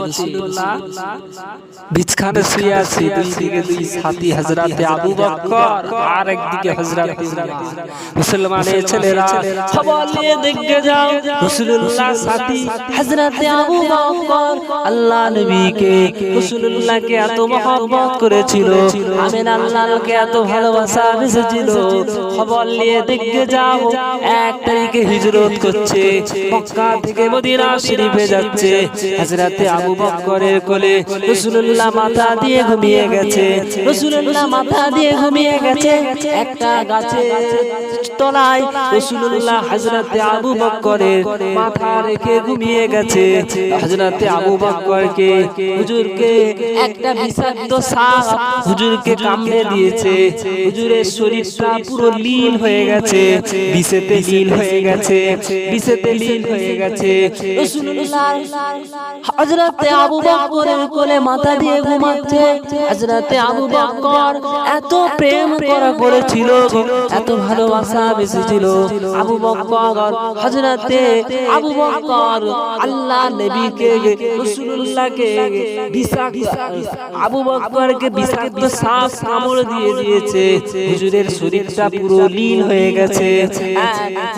রাসূলুল্লাহ বিছখানে শুয়ে আছে দুই দিকে দুই সাথী হযরতে আবু বকর আর একদিকে হযরতে মুসলমানের ছেলেরা খবর নিয়ে দেখে যাও। রাসূলুল্লাহ সাথী হযরতে আবু বকর আল্লাহ নবীকে রাসূলুল্লাহকে এত মহব্বত করেছিল। আমিন আল্লাহকে এত ভালোবাসা বেসেছিল খবর নিয়ে যাও। এক তারিখে হিজরত করছে। মক্কা থেকে মদিনা শরীফে যাচ্ছে। হযরতে আবু বকরের কোলে রাসূলুল্লাহ মাথা দিয়ে ঘুমিয়ে গেছে। রাসূলুল্লাহ মাথা দিয়ে ঘুমিয়ে গেছে। একটা গাছে তলায় রাসূলুল্লাহ হযরতে আবু বকরের মাথা রেখে ঘুমিয়ে গেছে। হযরতে আবু বকরকে হুজুরকে একটা বিষাক্ত সাপ হুজুরকে কামড়ে দিয়েছে। হুজুরের শরীরটা পুরো লীল হয়ে গেছে। বিষেতে লীল হয়ে গেছে। বিষেতে লীল হয়ে গেছে। রাসূলুল্লাহ হযরতে আবু বকরের কোলে মাথা দিয়ে ঘুমাচ্ছে। হযরতে আবু বকর এত প্রেম করা করেছিল। এত ভালোবাসা বেশিছিল আবু বকর হযরতে আবু বকর আল্লাহ নবীকে রাসূলুল্লাহকে বিষাক্ত আবু বকরকে বিষাক্ত সাপ কামড় দিয়ে দিয়েছে। হুজুরের শরীরটা পুরো লীল হয়ে গেছে।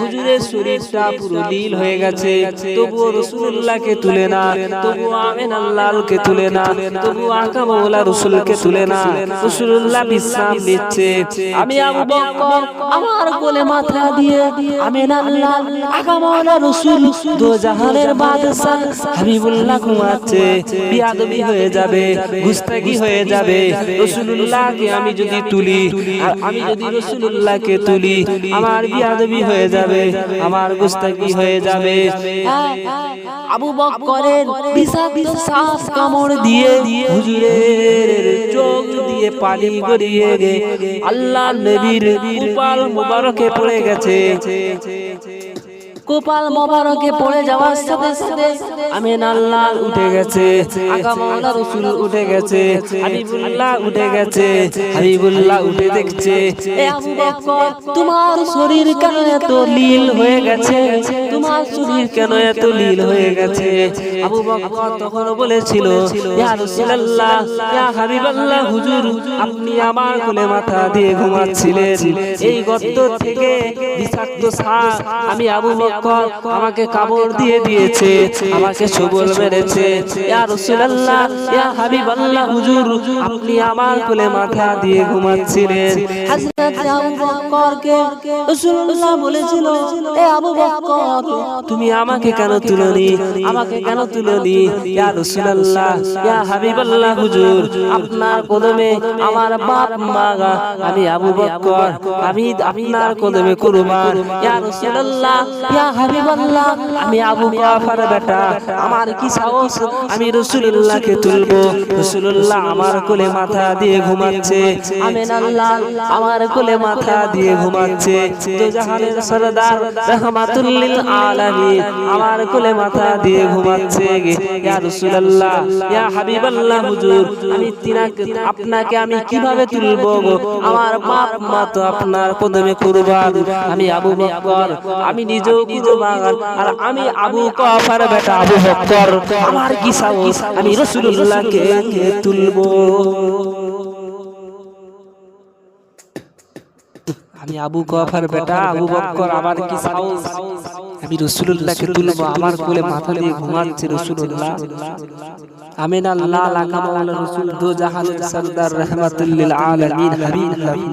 হুজুরের শরীরটা পুরো লীল হয়ে গেছে। তবুও রাসূলুল্লাহকে তুলে না। তবুও আমিন আল্লাহকে তুলে না তবু আকা মাওলা রাসূলকে তুলে না রাসূলুল্লাহ বিশ্রাম দিচ্ছে আমি আবু বকর আমার কোলে মাথা দিয়ে, আমিন আল্লাহ আকা মাওলা রাসূল দো জাহানের বাদশা হাবিবুল্লাহ ঘুমাচ্ছে। বিয়াদবি হয়ে যাবে, গুস্তাগি হয়ে যাবে। রাসূলুল্লাহকে আমি যদি তুলি, আর আমি যদি রাসূলুল্লাহকে তুলি, আমার বিয়াদবি হয়ে যাবে, আমার গুস্তাগি হয়ে যাবে। আবু বকরের বিষাক্ত শ্বাস কামড় দিয়ে হুজুরের চোখ দিয়ে পানি গড়িয়ে আল্লাহ নবীর উপাল মুবারকে পড়ে গেছে। কোপাল মোবারকে পড়ে যাওয়ার সাথে সাথে আমি নাল্লাল উঠে গেছে। আগা মাওলা রাসূল উঠে গেছে। হাবিবুল্লাহ উঠে গেছে। হাবিবুল্লাহ উঠে দেখছে। এ আবু বকর তোমার শরীর কেন এত লীল হয়ে গেছে। কেন এত লীল হয়ে গেছে? আবু বকর তখন বলেছিল, ইয়া রাসূলুল্লাহ, ইয়া হাবিবাল্লাহ, হুজুর, আপনি আমার কোলে মাথা দিয়ে ঘুমাচ্ছিলেন। এই গর্ত থেকে বিষাক্ত সাপ আমি আবু বকর আমাকে কামড় দিয়ে দিয়েছে, আমাকে ছবল মেরেছে। ইয়া রাসূলুল্লাহ, ইয়া হাবিবাল্লাহ, হুজুর, আপনি আমার কোলে মাথা দিয়ে ঘুমাচ্ছিলেন। হযরত আবু বকরকে রাসূলুল্লাহ বলেছিল, এ আবু বকর তুমি আমাকে কেন তুলনি? আমাকে কেন তুলনি? ইয়া রাসূলুল্লাহ ইয়া হাবিবাল্লাহ হুজুর। আপনার কদমে আমার বাপ মা আমি আবু বকর আমি আপনার কদমে কুরবান। ইয়া রাসূলুল্লাহ ইয়া হাবিবাল্লাহ। আমি আবু বকর বেটা আমার কি সাহস? আমি রাসূলুল্লাহকে তুলবো। রাসূলুল্লাহ আমার কোলে মাথা দিয়ে ঘুমাচ্ছে। আমিন আল্লাহ আমার কোলে মাথা দিয়ে ঘুমাচ্ছে। তো জাহানের সরদার রহমাতুল লিল আলামিন আমার কোলে মাথা দিয়ে ঘুমাচ্ছে ইয়া রাসূলুল্লাহ, ইয়া হাবিবাল্লাহ হুজুর, আমি তিনাকে আপনাকে আমি কীভাবে তুলবো আমার বাপ মা তো আপনার কদমে কুরবান। আমি আবু বকর আমি নিজেও কুরবান, আর আমি আবু কফার বেটা আবু বকর আমার কি সাহস? আমি রাসূলুল্লাহকে তুলবো। আমি আবু কফার বেটা, আবু বকর আমার কি সাহস? আমি রসুল্লাহকে তুলব আমার কোলে মাথা দিয়ে ঘুমাচ্ছে রসুল্লাহ আমিন আল্লাহ লাকা মাওলা রসুল দো জাহানের সরদার রহমাতুল লিল আলামিন হাবিব হাবিব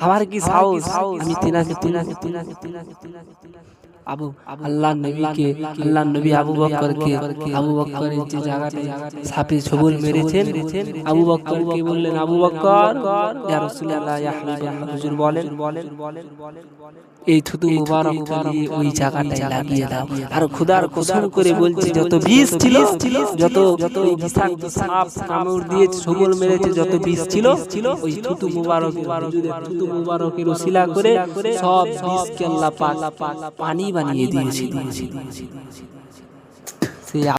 আমার কি সাহস আমি তিনাকে তিনাকে তিনাকে তিনাকে তিনাকে আবু আল্লাহ নবীকে আল্লাহ নবী আবু বকরকে আবু বকরের যে জায়গাটা সাপে ছবল মেরেছেন আবু বকরকে বললেন আবু বকর ইয়া রাসূলুল্লাহ ইয়া হাবিবাল্লাহ হুজুর বলেন বলেন বলেন এই থুতু মুবারক দিয়ে ওই জায়গাটায় লাগিয়ে দাও। আর খোদার কসম করে বলছি যত বিষ ছিল যত যত ওই বিষাক্ত সাপ কামড় দিয়ে ছবল মেরেছে যত বিষ ছিল ওই থুতু মুবারক হুজুরের থুতু মুবারকের ওসিলা করে সব বিষকে আল্লাহ পাক পানি বানিয়ে দিয়েছি সেই